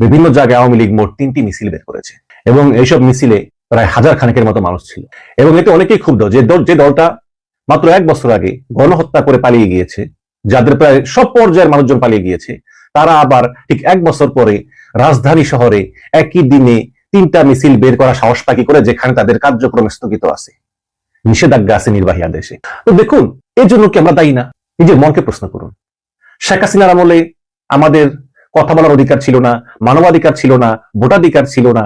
বিভিন্ন জায়গায় আওয়ামী লীগ মোট তিনটি মিছিল বের করেছে। এবং এইসব মিছিলে প্রায় হাজার খানেকের মতো মানুষ ছিল। এবং এতে অনেকেই ক্ষুব্ধ যে দল যে দলটা মাত্র এক বছর আগে গণহত্যা করে পালিয়ে গিয়েছে, যাদের প্রায় সব পর্যায়ের মানুষজন পালিয়ে গিয়েছে, তারা আবার ঠিক এক বছর পরে রাজধানী শহরে একই দিনে তিনটা মিছিল বের করা সাহস পাকি করে যেখানে তাদের কার্যক্রম স্থগিত আছে। নিষেধাজ্ঞা আছে নির্বাহী আদেশে। তো দেখুন, এর জন্য কি আমরা দায়ী না? নিজের মনকে প্রশ্ন করুন। শেখ হাসিনার আমলে আমাদের কথা বলার অধিকার ছিল না, মানবাধিকার ছিল না, ভোটাধিকার ছিল না,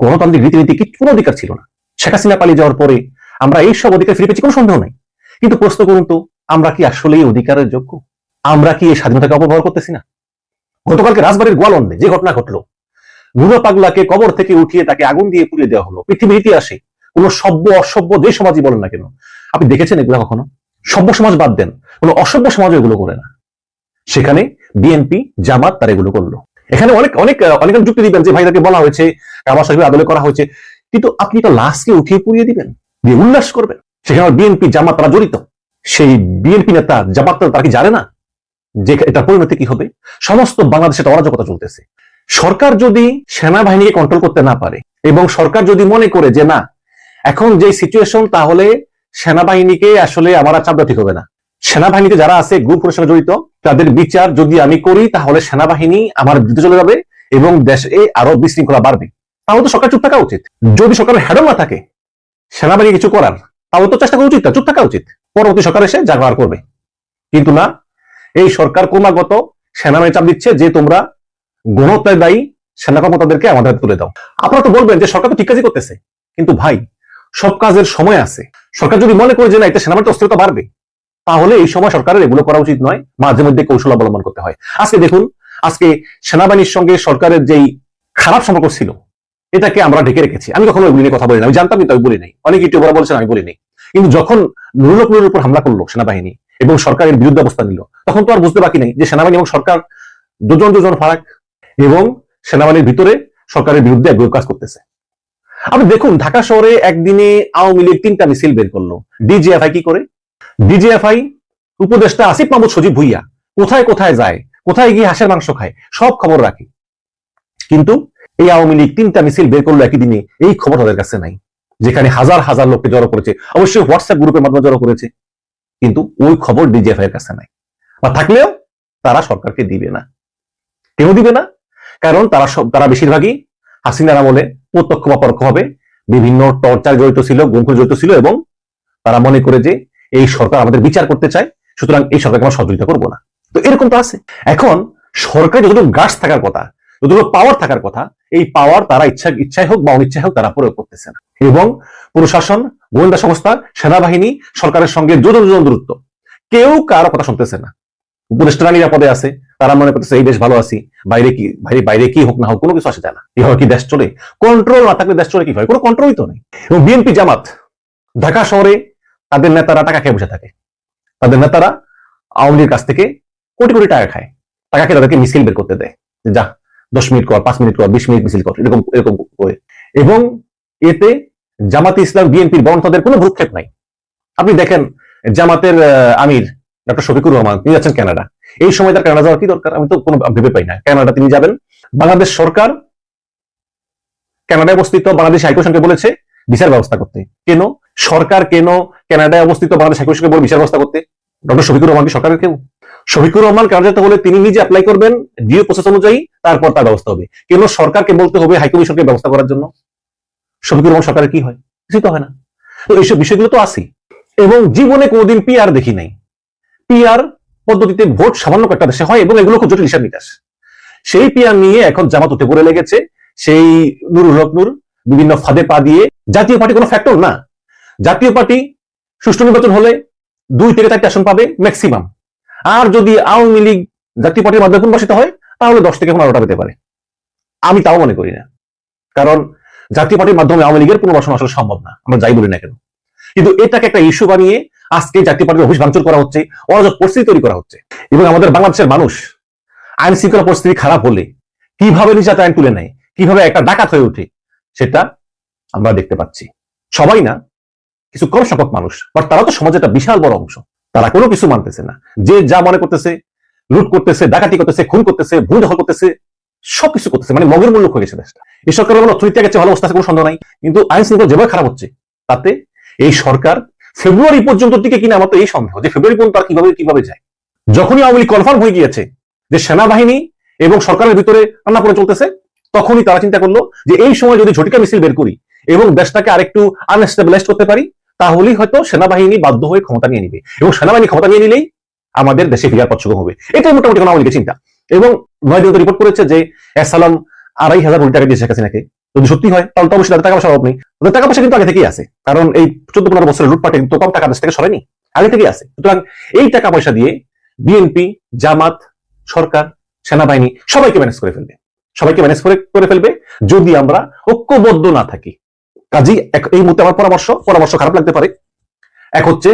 গণতান্ত্রিক রীতিনীতি কি কোনো অধিকার ছিল না? শেখ হাসিনা পালিয়ে যাওয়ার পরে আমরা এই সব অধিকার ফিরে পেয়েছি, কোনো সন্দেহ নাই। কিন্তু প্রশ্ন করুন তো, আমরা কি আসলে এই অধিকারের যোগ্য? আমরা কি এই স্বাধীনতাকে অপব্যবহার করতেছি না? গতকালকে রাজবাড়ির গোয়ালন্দে যে ঘটনা ঘটলো নুরা পাগলাকে কবর থেকে উঠিয়ে তাকে আগুন দিয়ে পুড়িয়ে দেওয়া হলো। পৃথিবীর ইতিহাসে কোনো সভ্য, অসভ্য যে সমাজই বলেন না কেন? আপনি দেখেছেন এগুলো কখনো? সভ্য সমাজ বাদ দেন, কোনো অসভ্য সমাজ এগুলো করে না। সেখানে বিএনপি জামাত, তার এগুলো করল। এখানে অনেক অনেক অনেক যুক্তি দিবেন যে ভাই তাকে বলা হয়েছে কাবার সাহেবের আদলে করা হয়েছে। কিন্তু আপনি তো লাশকে উঠিয়ে পুড়িয়ে দিবেন, দিয়ে উল্লাস করবেন। সেখানে বিএনপি জামাত, তারা জড়িত। সেই বিএনপি নেতা, জামাত, তারা কি জানে না যে এটা পরিণতি কি হবে? সমস্ত বাংলাদেশে একটা অরাজকতা চলতেছে। সরকার যদি সেনাবাহিনীকে কন্ট্রোল করতে না পারে, এবং সরকার যদি মনে করে যে না, এখন যে সিচুয়েশন তাহলে সেনাবাহিনীকে আসলে আমার আর চাপ ঠিক হবে না। সেনাবাহিনীতে যারা আছে, গ্রুপ সঙ্গে জড়িত তাদের বিচার যদি আমি করি, তাহলে সেনাবাহিনী আমার বিরুদ্ধে চলে যাবে এবং দেশে আরও বিশৃঙ্খলা বাড়বে। তাহলে তো সরকার চুপ থাকা উচিত। যদি সরকারের হ্যাডম না থাকে, সেনাবাহিনী কিছু করার, তাহলে তো চেষ্টা করা উচিত না, চুপ থাকা উচিত। পরবর্তী সরকার এসে জাগবার করবে। কিন্তু না, এই সরকার ক্রমাগত সেনাবাহিনী চাপ দিচ্ছে যে তোমরা গণহত্যায় দায়ী সেনা কর্মতাদেরকে আমাদের তুলে দাও। আপনারা তো বলবেন যে সরকার তো ঠিক কাজই করতেছে। কিন্তু ভাই, সব কাজের সময় আছে। সরকার যদি মনে করে যে না, এতে সেনাবাহিনীর অস্থিরতা বাড়বে তাহলে এই সময় সরকারের এগুলো করা উচিত নয়, মাঝে মধ্যে কৌশল অবলম্বন করতে হয়। আজকে দেখুন, আজকে সেনাবাহিনীর সঙ্গে সরকারের যেই খারাপ সম্পর্ক ছিল, এটাকে আমরা ঢেকে রেখেছি। আমি কখনো এগুলি নিয়ে কথা বলি না আমি জানতাম কিন্তু আমি বলি নাই অনেক ইউটিউবার বলছেন, আমি বলি নাই কিন্তু যখন নুরুলপুরের উপর হামলা করল সেনাবাহিনী এবং সরকারের বিরুদ্ধে অবস্থান নিল, তখন তো আর বুঝতে বাকি নেই যে সেনাবাহিনী এবং সরকার দুজন দুজন ফারাক এবং সেনাবাহিনীর ভিতরে সরকারের বিরুদ্ধে একগুলো কাজ করতেছে। আপনি দেখুন, ঢাকা শহরে একদিনে আওয়ামী লীগ তিনটা মিছিল বের করল। ডিজিএফআই কি করে? ডিজিএফআই উপদেষ্টা আসিফ মাহমুদ সজীব ভুইয়া কোথায় কোথায় যায়, কোথায় গিয়ে হাঁসের মাংস খায়, সব খবর রাখে। কিন্তু এই আওয়ামী লীগ তিনটা মিছিল বের করল একই দিনে, এই খবর তাদের কাছে নাই। যেখানে হাজার হাজার লোককে জড়ো করেছে, অবশ্যই হোয়াটসঅ্যাপ গ্রুপের মাধ্যমে জড়ো করেছে, কিন্তু ওই খবর ডিজিএফআই এর কাছে নাই। বা থাকলেও তারা সরকারকে দিবে না। কেউ দিবে না? কারণ তারা সব, তারা বেশিরভাগই হাসিনার আমলে প্রত্যক্ষ বা পরোক্ষভাবে বিভিন্ন টর্চার জড়িত ছিল, গুমখুর জড়িত ছিল, এবং তারা মনে করে যে এই সরকার আমাদের বিচার করতে চায়, সুতরাং এই সরকারকে আমরা সহযোগিতা করব না। তো এরকম তো আছে। এখন সরকার যতটুকু গাছ থাকার কথা, যতটুকু পাওয়ার থাকার কথা, এই পাওয়ার তারা ইচ্ছা ইচ্ছায় হোক বা অনিচ্ছায় হোক, তারা প্রয়োগ করতেছে না। এবং প্রশাসন, গোয়েন্দা সংস্থা, সেনাবাহিনী, সরকারের সঙ্গে যোজন যোজন দূরত্ব, কেউ কারও কথা শুনতেছে না। উপদেষ্টারা নিরাপদে আছে, তারা মনে করতেছে, এই দেশ ভালো আছি, বাইরে কি, বাইরে বাইরে কি হোক না হোক, কোনো কিছু আসে যায় না। এভাবে কি দেশ চলে? কন্ট্রোল না থাকলে দেশ চলে কি হয় কোনো কন্ট্রোলই তো নেই। এবং বিএনপি জামাত, ঢাকা শহরে তাদের নেতারা টাকা খেয়ে বসে থাকে। তাদের নেতারা আওয়ামী লীগের কাছ থেকে কোটি কোটি টাকা খায়। টাকা খেয়ে তাদেরকে মিছিল বের করতে দেয়। যা দশ মিনিট কর, পাঁচ মিনিট কর, বিশ মিনিট মিছিল কর, এরকম এরকম করে। এবং এতে জামাতে ইসলাম, বিএনপির বর্ণতাদের কোনো ভূক্ষেপ নাই। আপনি দেখেন জামাতের আমির ডক্টর শফিকুর রহমান, তিনি যাচ্ছেন কানাডা। এই সময় তার কানাডা যাওয়ার কি দরকার? আমি তো কোনো ভেবে পাই না। কানাডা তিনি যাবেন। বাংলাদেশ সরকার কানাডায় অবস্থিত বাংলাদেশ হাইকমিশনকে বলেছে বিচার ব্যবস্থা করতে। কেন? সরকার কেন কানাডায় অবস্থিত বাংলাদেশ হাইকমিশনকে বলে বিচার ব্যবস্থা করতে? ডক্টর শফিকুর রহমান কি সরকারের কেউ? শফিকুর রহমান কানাডা হলে তিনি নিজে অ্যাপ্লাই করবেন ডিও প্রসেস অনুযায়ী তারপর তার ব্যবস্থা হবে। কেন সরকারকে বলতে হবে হাইকমিশনকে ব্যবস্থা করার জন্য? শফিকুর রহমান সরকারের কি হয়? কিছুই তো হয় না। তো এইসব বিষয়গুলো তো আসি এবং জীবনে কোনোদিন পিআর দেখি নাই। পিআর পদ্ধতিতে ভোট সামান্য কয়েকটা দেশে হয় এবং এগুলো খুব জটিল হিসাব নিকাশ। সেই পিআর নিয়ে এখন জামাত উঠে পড়ে লেগেছে। সেই নুরুল হক নূর বিভিন্ন ফাঁদে পা দিয়ে জাতীয় পার্টি কোনো ফ্যাক্টর না। জাতীয় পার্টি সুষ্ঠু নির্বাচন হলে দুই থেকে চারটি আসন পাবে ম্যাক্সিমাম আর যদি আওয়ামী লীগ জাতীয় পার্টির মাধ্যমে পুনর্বাসিত হয়, তাহলে দশ থেকে পনেরোটা পেতে পারে। আমি তাও মনে করি না। কারণ জাতীয় পার্টির মাধ্যমে আওয়ামী লীগের পুনর্বাসন আসলে সম্ভব না। আমরা যাই বলি না কেন। কিন্তু এটাকে একটা ইস্যু বানিয়ে আজকে জাতীয় পার্টির অফিস ভাঙচুর করা হচ্ছে, অরাজক পরিস্থিতি তৈরি করা হচ্ছে। এবং আমাদের বাংলাদেশের মানুষ আইন শৃঙ্খলা পরিস্থিতি খারাপ হলে কীভাবে নিজাতে আইন তুলে নেয়, কীভাবে একটা ডাকাত হয়ে ওঠে, সেটা আমরা দেখতে পাচ্ছি। সবাই না কিছু কম সংখ্যক মানুষ বাট তারা তো সমাজের একটা বিশাল বড় অংশ। তারা কোনো কিছু মানতেছে না। যে যা মনে করতেছে, লুট করতেছে, ডাকাতি করতেছে, খুন করতেছে ভূ দখল করতেছে, সবকিছু করতেছে মানে মগের মূল্য হয়ে গেছে দেশটা। এই সরকারের কোনো অর্থনীতি চেয়ে ভালো অবস্থা কোনো সন্দেহ নাই। কিন্তু আইন শৃঙ্খলা যেভাবে খারাপ হচ্ছে, তাতে এই সরকার ফেব্রুয়ারি পর্যন্ত টিকে কিনা আমার তো এই সন্দেহ, যে ফেব্রুয়ারি পর্যন্ত আর কীভাবে কীভাবে যায়। যখনই আওয়ামী লীগ কনফার্ম হয়ে গিয়েছে যে সেনাবাহিনী এবং সরকারের ভিতরে রান্না করে চলতেছে, তখনই তারা চিন্তা করল যে এই সময় যদি ঝটিকা মিছিল বের করি এবং দেশটাকে আরেকটু আনস্টেবিলাইজ করতে পারি তাহলেই হয়তো সেনাবাহিনী বাধ্য হয়ে ক্ষমতা নিয়ে নিবে। এবং সেনাবাহিনী ক্ষমতা নিয়ে নিলেই আমাদের দেশে ফিরার পথ হবে। এটাই মোটামুটি কোনো আওয়ামী চিন্তা। এবং নয়দিন রিপোর্ট করেছে যে এসালাম আড়াই হাজার কোটি টাকা দিয়ে শেখ হাসিনাকে। যদি সত্যি হয়, তাহলে তো অবশ্যই তাদের টাকা পয়সা অভাব নেই। তাদের টাকা পয়সা কিন্তু আগে থেকেই আছে। কারণ এই চোদ্দ পনেরো বছরের লুটপাটে কিন্তু কম টাকা দেশ থেকে সরেনি। আগে থেকেই আছে। সুতরাং এই টাকা পয়সা দিয়ে বিএনপি, জামাত, সরকার, সেনাবাহিনী সবাইকে ম্যানেজ করে ফেলবে। সবাইকে ম্যানেজ করে ফেলবে। যদি আমরা ঐক্যবদ্ধ না থাকি কাজী এই মুহূর্তে আমার পরামর্শ পরামর্শ খারাপ লাগতে পারে। এক হচ্ছে,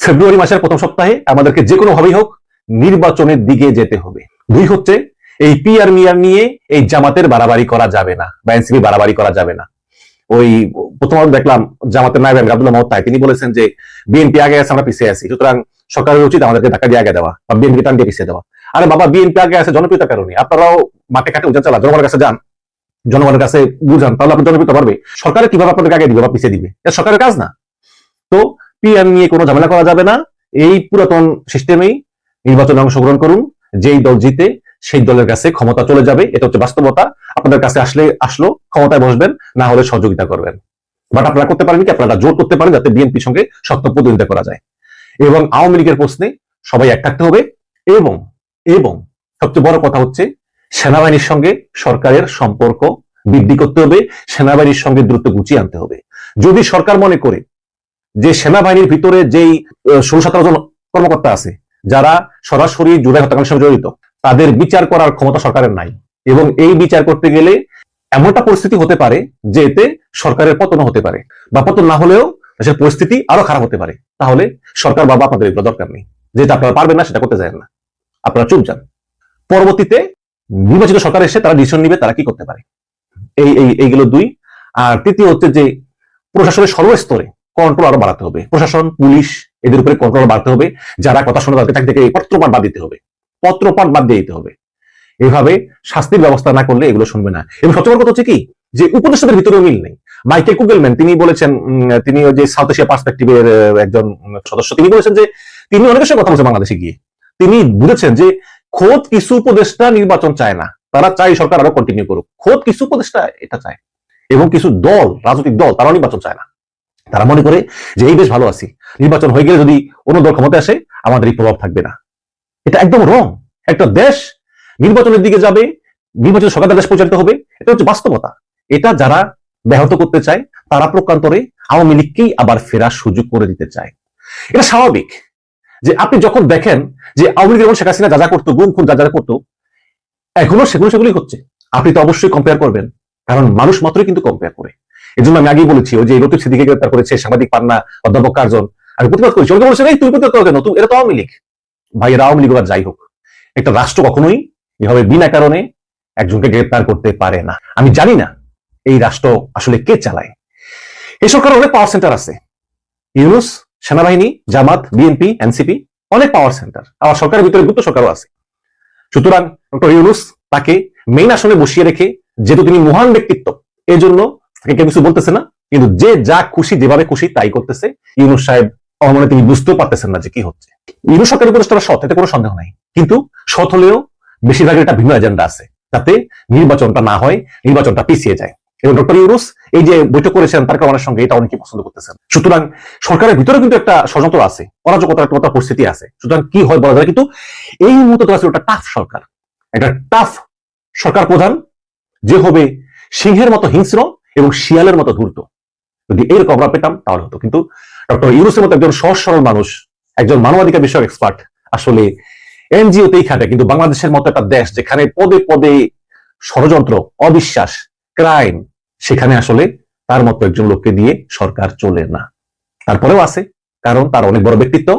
ফেব্রুয়ারি মাসের প্রথম সপ্তাহে আমাদেরকে যে ভাবেই হোক নির্বাচনের দিকে যেতে হবে। দুই হচ্ছে, এই পিআর মিয়ার নিয়ে এই জামাতের বাড়াবাড়ি করা যাবে না, বা এনসিপি বাড়াবাড়ি করা যাবে না। ওই প্রথমত দেখলাম জামাতের নায়ব আব্দুল্লাহ মহত্তাই তিনি বলেছেন যে, বিএনপি আগে আছে, আমরা পিছিয়ে আছি। সুতরাং সরকারের উচিত আমাদেরকে ধাক্কা দিয়ে আগে দেওয়া, বা বিএনপি টান দিয়ে পিছিয়ে দেওয়া। আরে বাবা, বিএনপি আগে আছে জনপ্রিয়তার কারণে। আপনারাও মাঠে কাটে উজান চালা, জনগণের কাছে যান। জনগণের কাছে বুঝান, তাহলে আপনি জনপ্রিয়তা পারবে। সরকারের কীভাবে আপনাদেরকে আগে দিবে বা পিছিয়ে দিবে? এটা সরকারের কাজ না। তো পিআর নিয়ে কোনো ঝামেলা করা যাবে না। এই পুরাতন সিস্টেমেই নির্বাচনে অংশগ্রহণ করুন। যেই দল জিতে, সেই দলের কাছে ক্ষমতা চলে যাবে। এটা হচ্ছে বাস্তবতা। আপনাদের কাছে আসলে আসলো, ক্ষমতায় বসবেন, না হলে সহযোগিতা করবেন। বাট আপনারা করতে পারেন কি? আপনারা জোর করতে পারেন যাতে বিএনপির সঙ্গে শক্ত প্রতিদ্বন্দ্বিতা করা যায়। এবং আওয়ামী লীগের প্রশ্নে সবাই এক থাকতে হবে। এবং এবং সবচেয়ে বড় কথা হচ্ছে সেনাবাহিনীর সঙ্গে সরকারের সম্পর্ক বৃদ্ধি করতে হবে, সেনাবাহিনীর সঙ্গে দ্রুত গুছিয়ে আনতে হবে। যদি সরকার মনে করে যে সেনাবাহিনীর ভিতরে যেই ষোলো সতেরো জন কর্মকর্তা আছে, যারা সরাসরি জুলাই হত্যাকাণ্ডের সঙ্গে জড়িত, তাদের বিচার করার ক্ষমতা সরকারের নাই। এবং এই বিচার করতে গেলে এমনটা পরিস্থিতি হতে পারে যে এতে সরকারের পতন হতে পারে। বা পতন না হলেও দেশের পরিস্থিতি আরও খারাপ হতে পারে। তাহলে সরকার বাবা আপনাদের এগুলো দরকার নেই। যেটা আপনারা পারবেন না, সেটা করতে যায় না। আপনারা চুপ যান। পরবর্তীতে নির্বাচিত সরকার এসে তারা ডিসিশন নিবে তারা কি করতে পারে। এই এই, এইগুলো দুই। আর তৃতীয় হচ্ছে যে প্রশাসনের সর্বস্তরে কন্ট্রোল আরও বাড়াতে হবে। প্রশাসন, পুলিশ, এদের উপরে কন্ট্রোল বাড়াতে হবে। যারা কথা শোনা চাকরি থেকে পত্রপাঠ বাদ দিতে হবে। পত্রপাঠ বাদ দিয়ে দিতে হবে। এভাবে শাস্তির ব্যবস্থা না করলে এগুলো শুনবে না। এবং সবচেয়ে কথা হচ্ছে কি? যে উপদেষ্টাদের ভিতরে মিল নেই। মাইকেল কুগেলম্যান, তিনি বলেছেন তিনি ওই যে সাউথ এশিয়া পার্সপেক্টিভের একজন সদস্য। তিনি বলেছেন যে, তিনি অনেকের সঙ্গে কথা বলছেন বাংলাদেশে গিয়ে। তিনি বুঝেছেন যে খোদ কিছু উপদেষ্টা নির্বাচন চায় না, তারা চাই সরকার আরও কন্টিনিউ করুক। খোদ কিছু উপদেষ্টা এটা চায়। এবং কিছু দল, রাজনৈতিক দল, তারাও নির্বাচন চায় না। তারা মনে করে যে, এই দেশ ভালো আছি। নির্বাচন হয়ে গেলে যদি অন্য দল ক্ষমতা আসে, আমাদের এই প্রভাব থাকবে না। এটা একদম রং একটা দেশ নির্বাচনের দিকে যাবে নির্বাচন সরকার দেশ পরিচালিত হবে, এটা হচ্ছে বাস্তবতা। এটা যারা ব্যাহত করতে চায়, তারা প্রকান্তরে আওয়ামী লীগকেই আবার ফেরার সুযোগ করে দিতে চায়। এটা স্বাভাবিক। যে আপনি যখন দেখেন যে আওয়ামী লীগ যেমন শেখ হাসিনা যা করতো, গুম, খুন যা করতো, এখনও সেগুলো সেগুলোই হচ্ছে। আপনি তো অবশ্যই কম্পেয়ার করবেন, কারণ মানুষ মাত্রই কিন্তু কম্পেয়ার করে। এই জন্য আমি আগেই বলেছি, ওই যে লতিফ সিদ্দিকে গ্রেপ্তার করেছে, সাংবাদিক পান্না অধ্যাপক কার্জন আমি প্রতিবাদ করেছি ওকে বলছে তুই প্রতিবাদ করো কেন? তুমি এটা তো আওয়ামী লীগ। ভাই, এরা আওয়ামী লীগ যাই হোক, একটা রাষ্ট্র কখনোই এভাবে বিনা কারণে একজনকে গ্রেপ্তার করতে পারে না। আমি জানি না এই রাষ্ট্র আসলে কে চালায়। এই সরকার অনেক পাওয়ার সেন্টার আছে। ইউনুস সেনাবাহিনী, জামাত বিএনপি এনসিপি অনেক পাওয়ার সেন্টার আবার সরকারের ভিতরে গুপ্ত সরকারও আছে। সুতরাং ডক্টর ইউনুস তাকে মেইন আসনে বসিয়ে রেখে, যেহেতু তিনি মহান ব্যক্তিত্ব এই জন্য তাকে কেউ কিছু বলতেছে না, কিন্তু যে যা খুশি, যেভাবে খুশি, তাই করতেছে। ইউনুস সাহেব আমার মনে তিনি বুঝতেও পারতেছেন না যে কি হচ্ছে। ইউনুস সরকারের উপদেষ্টারা সৎ, এতে কোনো সন্দেহ নাই। কিন্তু সৎ হলেও বেশিরভাগের একটা ভিন্ন এজেন্ডা আছে। যাতে নির্বাচনটা না হয়, নির্বাচনটা পিছিয়ে যায়। এবং ডক্টর ইউনুস এই যে বৈঠক করেছেন, তার কারণের সঙ্গে এটা অনেকে পছন্দ করতেছেন। সুতরাং সরকারের ভিতরে কিন্তু একটা ষড়যন্ত্র আছে, অরাজকতার একটা পরিস্থিতি আছে। সুতরাং কি হয় বলা যায়, কিন্তু এই মুহূর্তে তো আছে ওটা টাফ সরকার। একটা টাফ সরকার প্রধান, যে হবে সিংহের মতো হিংস্র এবং শিয়ালের মতো ধূর্ত। যদি এরকম আমরা পেতাম, তাহলে হতো। কিন্তু ডক্টর ইউনুসের মতো একজন সহজ সরল মানুষ, একজন মানবাধিকার বিষয়ক এক্সপার্ট আসলে এনজিওতেই খাটে। কিন্তু বাংলাদেশের মতো একটা দেশ, যেখানে পদে পদে ষড়যন্ত্র, অবিশ্বাস ক্রাইম সেখানে আসলে তার মতো একজন লোককে দিয়ে সরকার চলে না। তারপরেও আছে, কারণ তার অনেক বড় ব্যক্তিত্ব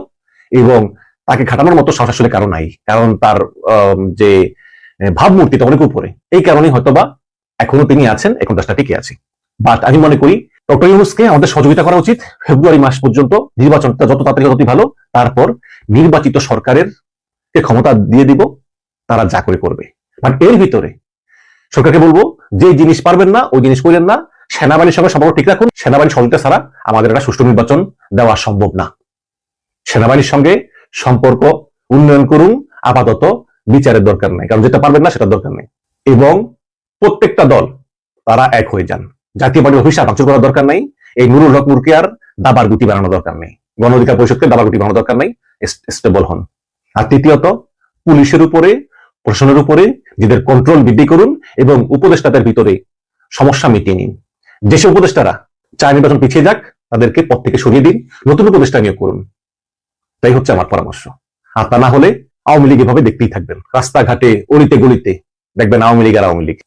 এবং তাকে খাটানোর মতো সাহস আসলে কারও নাই। কারণ তার যে ভাবমূর্তিটা অনেক উপরে। এই কারণে হয়তোবা এখনও তিনি আছেন, এখন দেশটা টিকে আছে। বাট আমি মনে করি ডক্টর ইউনুসকে আমাদের সহযোগিতা করা উচিত। ফেব্রুয়ারি মাস পর্যন্ত নির্বাচনটা যত তাড়াতাড়ি ততই ভালো, তারপর নির্বাচিত সরকারের ক্ষমতা দিয়ে দিব, তারা যা করে করবে। বাট এর ভিতরে সরকারকে বলব, যে জিনিস পারবেন না, ওই জিনিস করলেন না। সেনাবাহিনীর সঙ্গে সম্পর্ক ঠিক রাখুন। সেনাবাহিনীর সহযোগিতা ছাড়া আমাদের একটা সুষ্ঠু নির্বাচন দেওয়া সম্ভব না। সেনাবাহিনীর সঙ্গে সম্পর্ক উন্নয়ন করুন, আপাতত বিচারের দরকার নাই, কারণ যেটা পারবেন না সেটা দরকার নেই। এবং প্রত্যেকটা দল, তারা এক হয়ে যান। জাতীয় পার্টির অফিসে ভাঙচুর করার দরকার নাই। এই নুরুল হক মুরকিয়ার দাবার গুটি বানানো দরকার নেই। গণ অধিকার পরিষদকে দাবার গুটি বানানো দরকার নেই। স্টেবল হন। আর তৃতীয়ত, পুলিশের উপরে প্রশাসনের উপরে নিজেদের কন্ট্রোল বৃদ্ধি করুন এবং উপদেষ্টাদের ভিতরে সমস্যা মিটিয়ে নিন। যেসব উপদেষ্টারা চায় নির্বাচন পিছিয়ে যাক, তাদেরকে পদ থেকে সরিয়ে দিন, নতুন উপদেষ্টা নিয়োগ করুন। তাই হচ্ছে আমার পরামর্শ। আর তা না হলে আওয়ামী লীগ এভাবে দেখতেই থাকবেন। রাস্তাঘাটে অলিতে গলিতে দেখবেন আওয়ামী লীগ আর আওয়ামী লীগ।